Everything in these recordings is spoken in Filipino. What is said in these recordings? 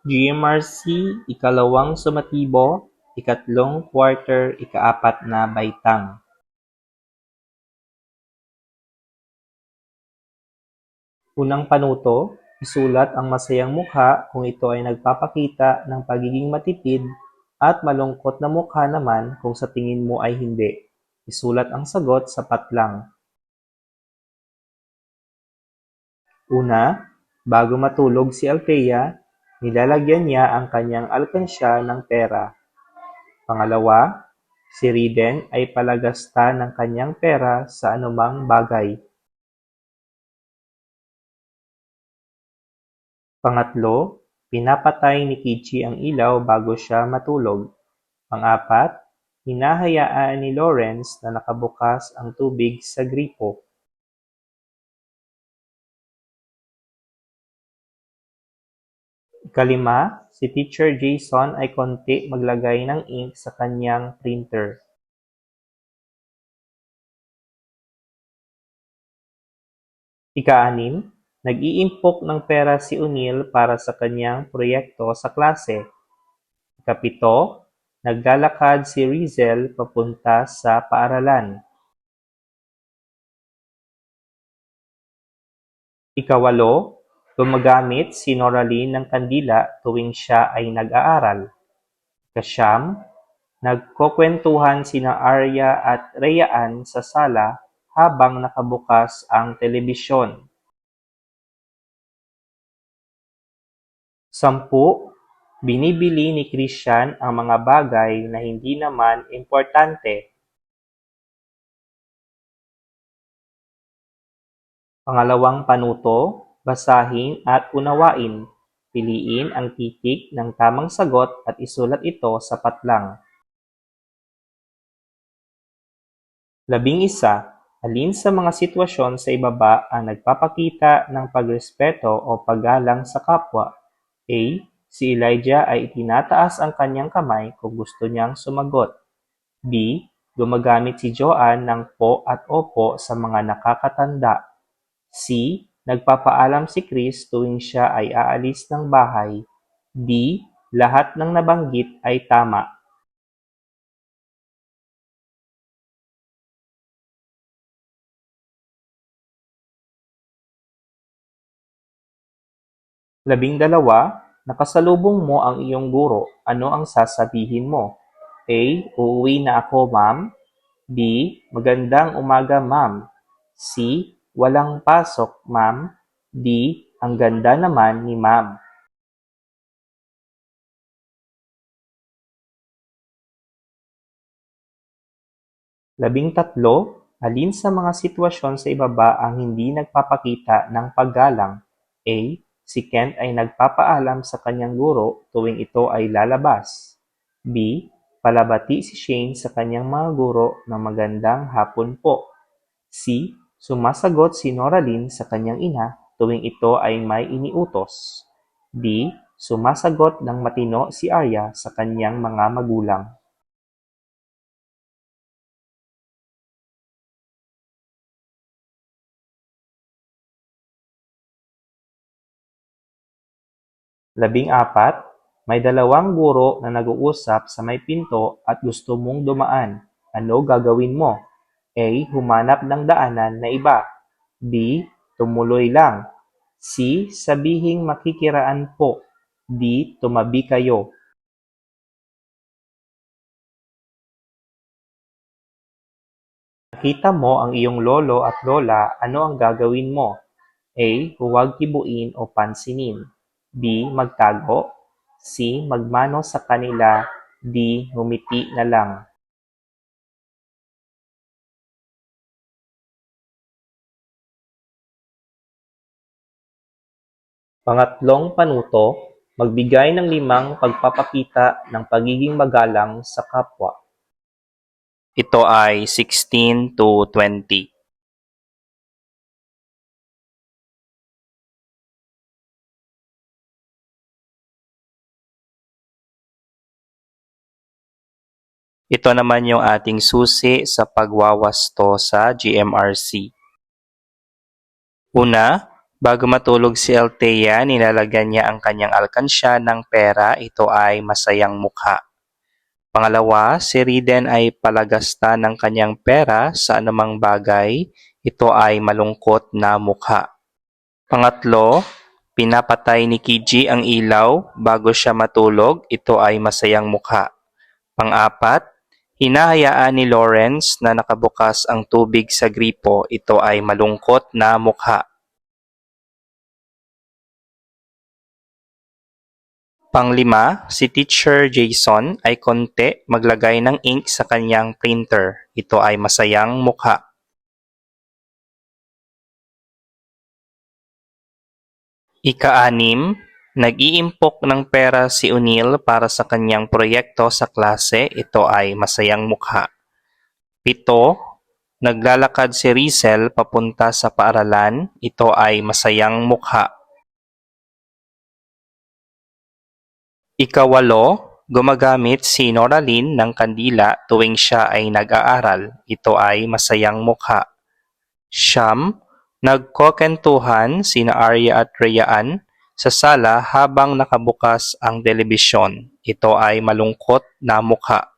GMRC ikalawang sumatibo, ikatlong quarter, ikaapat na baitang. Unang panuto, isulat ang masayang mukha kung ito ay nagpapakita ng pagiging matipid at malungkot na mukha naman kung sa tingin mo ay hindi. Isulat ang sagot sapat lang. Una, bago matulog si Althea, nilalagyan niya ang kanyang alkansya ng pera. Pangalawa, si Riden ay palagasta ng kanyang pera sa anumang bagay. Pangatlo, pinapatay ni Kichi ang ilaw bago siya matulog. Pang-apat, hinahayaan ni Lawrence na nakabukas ang tubig sa gripo. Ikalima, si Teacher Jason ay konti maglagay ng ink sa kanyang printer. Ika-anim, nag-iimpok ng pera si O'Neil para sa kanyang proyekto sa klase. Ikapito, naglalakad si Rizel papunta sa paaralan. Ikawalo, gumagamit si Noraline ng kandila tuwing siya ay nag-aaral. Ikasyam, nagkukwentuhan sina Arya at Rayaan sa sala habang nakabukas ang telebisyon. Sampu, binibili ni Christian ang mga bagay na hindi naman importante. Pangalawang panuto, basahin at unawain. Piliin ang titik ng tamang sagot at isulat ito sapat lang. Labing isa, alin sa mga sitwasyon sa ibaba ang nagpapakita ng pagrespeto o paggalang sa kapwa? A. Si Elijah ay itinataas ang kanyang kamay kung gusto niyang sumagot. B. Gumagamit si Joanne ng po at opo sa mga nakakatanda. C. Nagpapaalam si Chris tuwing siya ay aalis ng bahay. D. Lahat ng nabanggit ay tama. Labing dalawa, nakasalubong mo ang iyong guro. Ano ang sasabihin mo? A. Uuwi na ako, ma'am. B. Magandang umaga, ma'am. C. Walang pasok, ma'am. D. Ang ganda naman ni ma'am. Labing tatlo, alin sa mga sitwasyon sa ibaba ang hindi nagpapakita ng paggalang? A. Si Kent ay nagpapaalam sa kanyang guro tuwing ito ay lalabas. B. Palabati si Shane sa kanyang mga guro ng magandang hapon po. C. Sumasagot si Noraline sa kanyang ina tuwing ito ay may iniutos. D. Sumasagot ng matino si Arya sa kanyang mga magulang. Labing-apat, may dalawang guro na nag-uusap sa may pinto at gusto mong dumaan. Ano gagawin mo? A. Humanap ng daanan na iba. B. Tumuloy lang. C. Sabihing makikiraan po. D. Tumabi kayo. Nakita mo ang iyong lolo at lola, ano ang gagawin mo? A. Huwag kibuin o pansinin. B. Magtago. C. Magmano sa kanila. D. Ngumiti na lang. Pangatlong panuto, magbigay ng limang pagpapakita ng pagiging magalang sa kapwa. Ito ay 16 to 20. Ito naman yung ating susi sa pagwawasto sa GMRC. Una, Bago matulog si Althea, nilalagyan niya ang kanyang alkansya ng pera. Ito ay masayang mukha. Pangalawa, si Riden ay palagasta ng kanyang pera sa anumang bagay. Ito ay malungkot na mukha. Pangatlo, pinapatay ni Kiji ang ilaw bago siya matulog. Ito ay masayang mukha. Pang-apat, hinahayaan ni Lawrence na nakabukas ang tubig sa gripo. Ito ay malungkot na mukha. Panglima, si Teacher Jason ay konti maglagay ng ink sa kanyang printer. Ito ay masayang mukha. Ika-anim, nag-iimpok ng pera si O'Neill para sa kanyang proyekto sa klase. Ito ay masayang mukha. Pito, naglalakad si Rizel papunta sa paaralan. Ito ay masayang mukha. Ikawalo, gumagamit si Noraline ng kandila tuwing siya ay nag-aaral. Ito ay masayang mukha. Siyam, nagkokentuhan sina Arya at Rayaan sa sala habang nakabukas ang telebisyon. Ito ay malungkot na mukha.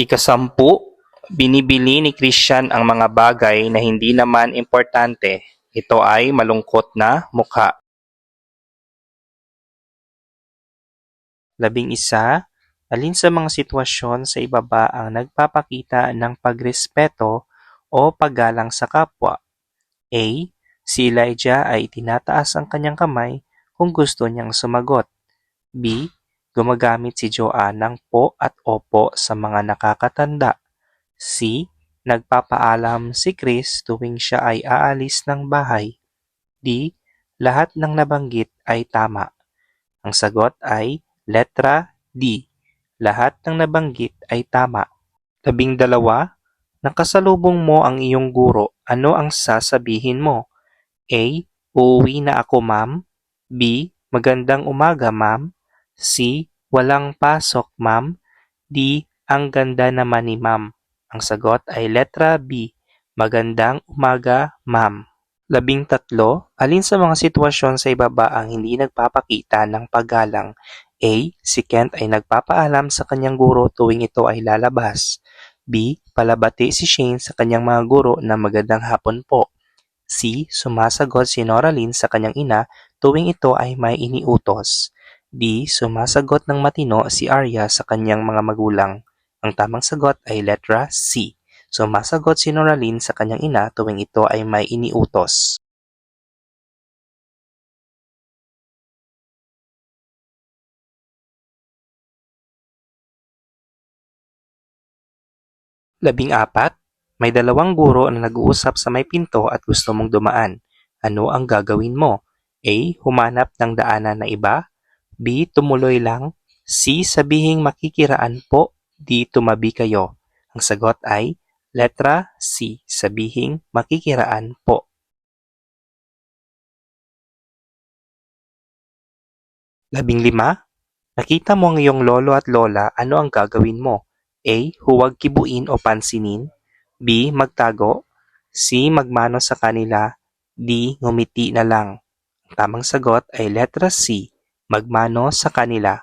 Ikasampu, binibili ni Christian ang mga bagay na hindi naman importante. Ito ay malungkot na mukha. Labing isa, alin sa mga sitwasyon sa ibaba ang nagpapakita ng pagrespeto o paggalang sa kapwa? A. Si Elijah ay tinataas ang kanyang kamay kung gusto niyang sumagot. B. Gumagamit si Joanne ng po at opo sa mga nakakatanda. C. Nagpapaalam si Chris tuwing siya ay aalis ng bahay. D. Lahat ng nabanggit ay tama. Ang sagot ay letra D. Lahat ng nabanggit ay tama. Labing dalawa, nakasalubong mo ang iyong guro. Ano ang sasabihin mo? A. Uuwi na ako, ma'am. B. Magandang umaga, ma'am. C. Walang pasok, ma'am. D. Ang ganda naman ni ma'am. Ang sagot ay letra B. Magandang umaga, ma'am. Labing tatlo, alin sa mga sitwasyon sa ibaba ang hindi nagpapakita ng paggalang? A. Si Kent ay nagpapaalam sa kanyang guro tuwing ito ay lalabas. B. Palabati si Shane sa kanyang mga guro na magandang hapon po. C. Sumasagot si Noraline sa kanyang ina tuwing ito ay may iniutos. D. Sumasagot ng matino si Arya sa kanyang mga magulang. Ang tamang sagot ay letra C. Sumasagot si Noraline sa kanyang ina tuwing ito ay may iniutos. Labing apat, may dalawang guro na nag-uusap sa may pinto at gusto mong dumaan. Ano ang gagawin mo? A. Humanap ng daanan na iba. B. Tumuloy lang. C. Sabihing makikiraan po. D. Tumabi kayo. Ang sagot ay letra C. Sabihing makikiraan po. Labing lima, nakita mo ang iyong lolo at lola, ano ang gagawin mo? A. Huwag kibuin o pansinin. B. Magtago. C. Magmano sa kanila. D. Ngumiti na lang. Ang tamang sagot ay letra C. Magmano sa kanila.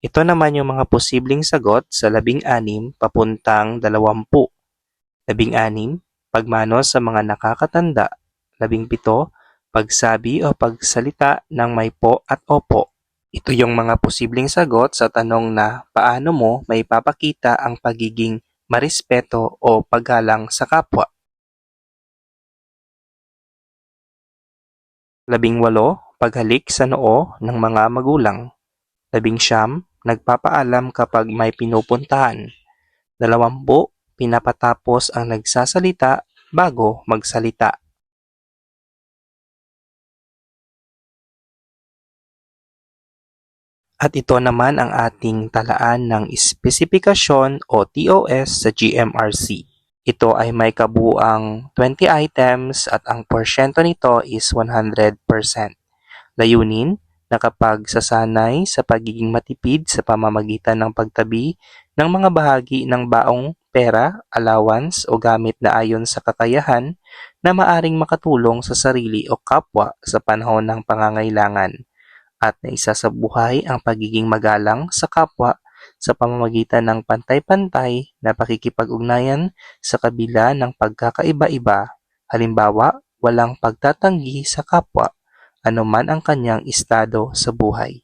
Ito naman yung mga posibleng sagot sa labing-anim papuntang dalawampu. Labing-anim, pagmano sa mga nakakatanda. Labing-pito, pagsabi o pagsalita ng may po at opo. Ito yung mga posibleng sagot sa tanong na paano mo may papakita ang pagiging marespeto o paggalang sa kapwa. Labing walo, paghalik sa noo ng mga magulang. Labing siyam, nagpapaalam kapag may pinupuntahan. Dalawampu, pinapatapos ang nagsasalita bago magsalita. At ito naman ang ating talaan ng espesifikasyon o TOS sa GMRC. Ito ay may kabuang 20 items at ang porsyento nito is 100%. Layunin, nakapagsasanay sa pagiging matipid sa pamamagitan ng pagtabi ng mga bahagi ng baong pera, allowance o gamit na ayon sa kakayahan na maaring makatulong sa sarili o kapwa sa panahon ng pangangailangan at naisa sa buhay ang pagiging magalang sa kapwa sa pamamagitan ng pantay-pantay na pakikipag-ugnayan sa kabila ng pagkakaiba-iba. Halimbawa, walang pagtatanggi sa kapwa anuman ang kanyang estado sa buhay.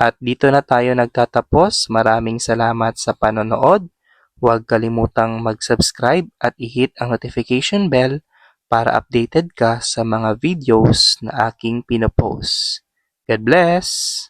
At dito na tayo nagtatapos. Maraming salamat sa panonood. Huwag kalimutang mag-subscribe at i-hit ang notification bell para updated ka sa mga videos na aking pinopost. God bless!